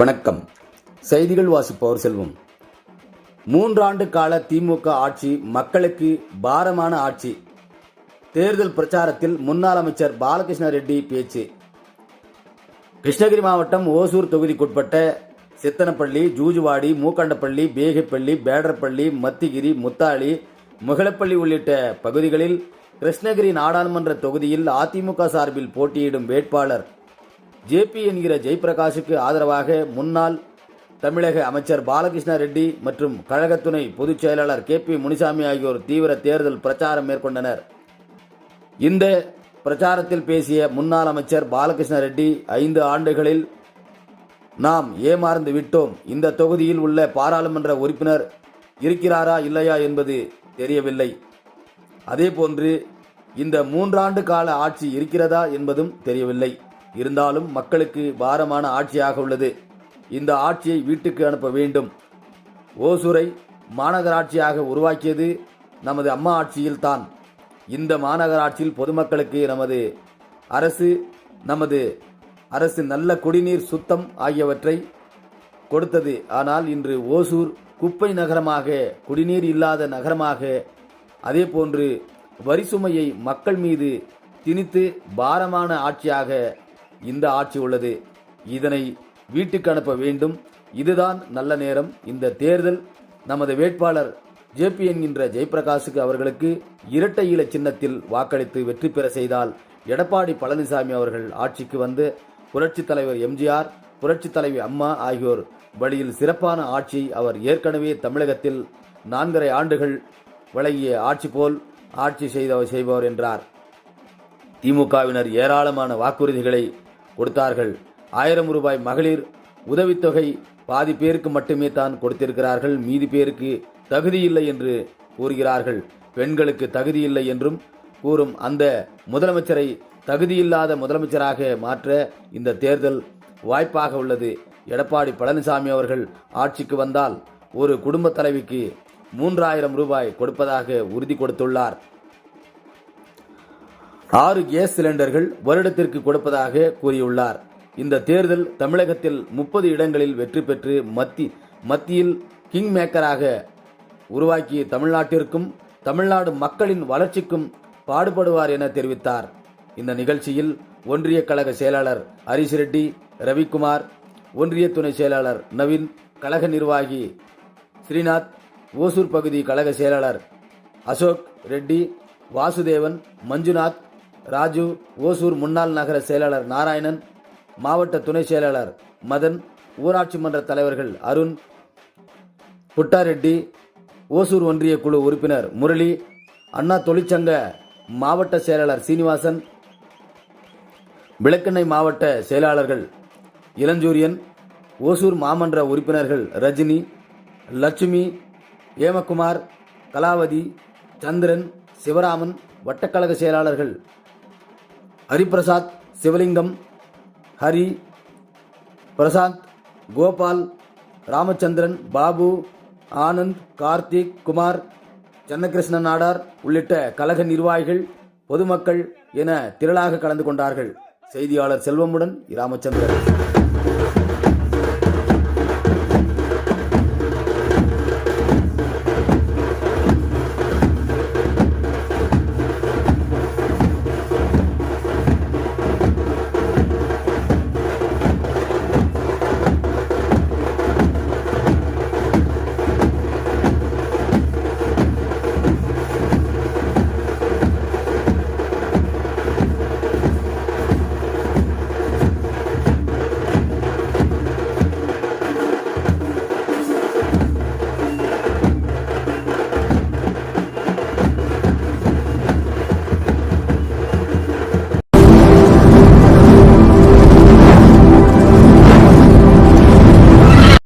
வணக்கம். செய்திகள் வாசிப்பவர் செல்வம். மூன்றாண்டு கால திமுக ஆட்சி மக்களுக்கு பாரமான ஆட்சி. தேர்தல் பிரச்சாரத்தில் முன்னாள் அமைச்சர் பாலகிருஷ்ண ரெட்டி பேச்சு. கிருஷ்ணகிரி மாவட்டம் ஓசூர் தொகுதிக்குட்பட்ட சித்தனப்பள்ளி ஜூஜுவாடி மூக்கண்டப்பள்ளி பேகைப்பள்ளி பேடர்பள்ளி மத்திகிரி முத்தாளி முகலப்பள்ளி உள்ளிட்ட பகுதிகளில் கிருஷ்ணகிரி நாடாளுமன்ற தொகுதியில் அதிமுக சார்பில் போட்டியிடும் வேட்பாளர் ஜேபி என்கிற ஜெயபிரகாஷுக்கு ஆதரவாக முன்னாள் தமிழக அமைச்சர் பாலகிருஷ்ண ரெட்டி மற்றும் கழக துணை பொதுச் செயலாளர் கே பி முனிசாமி ஆகியோர் தீவிர தேர்தல் பிரச்சாரம் மேற்கொண்டனர். இந்த பிரச்சாரத்தில் பேசிய முன்னாள் அமைச்சர் பாலகிருஷ்ண ரெட்டி ஐந்து ஆண்டுகளில் நாம் ஏமாறந்து விட்டோம். இந்த தொகுதியில் உள்ள பாராளுமன்ற உறுப்பினர் இருக்கிறாரா இல்லையா என்பது தெரியவில்லை. அதேபோன்று இந்த மூன்றாண்டு கால ஆட்சி இருக்கிறதா என்பதும் தெரியவில்லை. இருந்தாலும் மக்களுக்கு பாரமான ஆட்சியாக உள்ளது. இந்த ஆட்சியை வீட்டுக்கு அனுப்ப வேண்டும். ஓசூரை மாநகராட்சியாக உருவாக்கியது நமது அம்மா ஆட்சியில்தான் இந்த மாநகராட்சியில் பொதுமக்களுக்கு நமது அரசு நமது அரசு நல்ல குடிநீர் சுத்தம் ஆகியவற்றை கொடுத்தது. ஆனால் இன்று ஓசூர் குப்பை நகரமாக குடிநீர் இல்லாத நகரமாக அதேபோன்று வரி சுமையை மக்கள் மீது திணித்து பாரமான ஆட்சியாக இந்த ஆட்சி உள்ளது. இதனை வீட்டுக்கு அனுப்ப வேண்டும். இதுதான் நல்ல நேரம். இந்த தேர்தல் நமது வேட்பாளர் ஜேபி என்கின்ற ஜெயபிரகாஷுக்கு அவர்களுக்கு இரட்டை இல சின்னத்தில் வாக்களித்து வெற்றி பெற செய்தால் எடப்பாடி பழனிசாமி அவர்கள் ஆட்சிக்கு வந்து புரட்சித் தலைவர் எம்ஜிஆர் புரட்சித் தலைவி அம்மா ஆகியோர் வழியில் சிறப்பான ஆட்சி அவர் ஏற்கனவே தமிழகத்தில் நான்கரை ஆண்டுகள் வழங்கிய ஆட்சி போல் ஆட்சி செய்தவர் செய்பவர் என்றார். திமுகவினர் ஏராளமான வாக்குறுதிகளை கொடுத்தார்கள். ஆயிரம் ரூபாய் மகளிர் உதவித்தொகை பாதி பேருக்கு மட்டுமே தான் கொடுத்திருக்கிறார்கள். மீதி பேருக்கு தகுதியில்லை என்று கூறுகிறார்கள். பெண்களுக்கு தகுதியில்லை என்றும் கூறும். அந்த முதலமைச்சரை தகுதியில்லாத முதலமைச்சராக மாற்ற இந்த தேர்தல் வாய்ப்பாக உள்ளது. எடப்பாடி பழனிசாமி அவர்கள் ஆட்சிக்கு வந்தால் ஒரு குடும்ப தலைவிக்கு மூன்றாயிரம் ரூபாய் கொடுப்பதாக உறுதி கொடுத்துள்ளார். ஆறு கேஸ் சிலிண்டர்கள் வருடத்திற்கு கொடுப்பதாக கூறியுள்ளார். இந்த தேர்தல் தமிழகத்தில் முப்பது இடங்களில் வெற்றி பெற்று மத்தி மத்தியில் கிங் மேக்கராக உருவாக்கி தமிழ்நாட்டிற்கும் தமிழ்நாடு மக்களின் வளர்ச்சிக்கும் பாடுபடுவார் என தெரிவித்தார். இந்த நிகழ்ச்சியில் ஒன்றிய கழக செயலாளர் ஹரிஷ் ரெட்டி ரவிக்குமார் ஒன்றிய துணை செயலாளர் நவீன் கழக நிர்வாகி ஸ்ரீநாத் ஓசூர் பகுதி கழக செயலாளர் அசோக் ரெட்டி வாசுதேவன் மஞ்சுநாத் ராஜு ஓசூர் முன்னாள் நகர செயலாளர் நாராயணன் மாவட்ட துணை செயலாளர் மதன் ஊராட்சி மன்ற தலைவர்கள் அருண் புட்டாரெட்டி ஓசூர் ஒன்றிய குழு உறுப்பினர் முரளி அண்ணா தொழிற்சங்க மாவட்ட செயலாளர் சீனிவாசன் விளக்கெண்ணை மாவட்ட செயலாளர்கள் இளஞ்சூரியன் ஓசூர் மாமன்ற உறுப்பினர்கள் ரஜினி லட்சுமி ஏமகுமார் கலாவதி சந்திரன் சிவராமன் வட்டக்கழக செயலாளர்கள் ஹரிபிரசாத் சிவலிங்கம் ஹரி பிரசாந்த் கோபால் ராமச்சந்திரன் பாபு ஆனந்த் கார்த்திக் குமார் சென்னகிருஷ்ணன் நாடார் உள்ளிட்ட கழக நிர்வாகிகள் பொதுமக்கள் என திரளாக கலந்து கொண்டார்கள். செய்தியாளர் செல்வமுடன் ராமச்சந்திரன்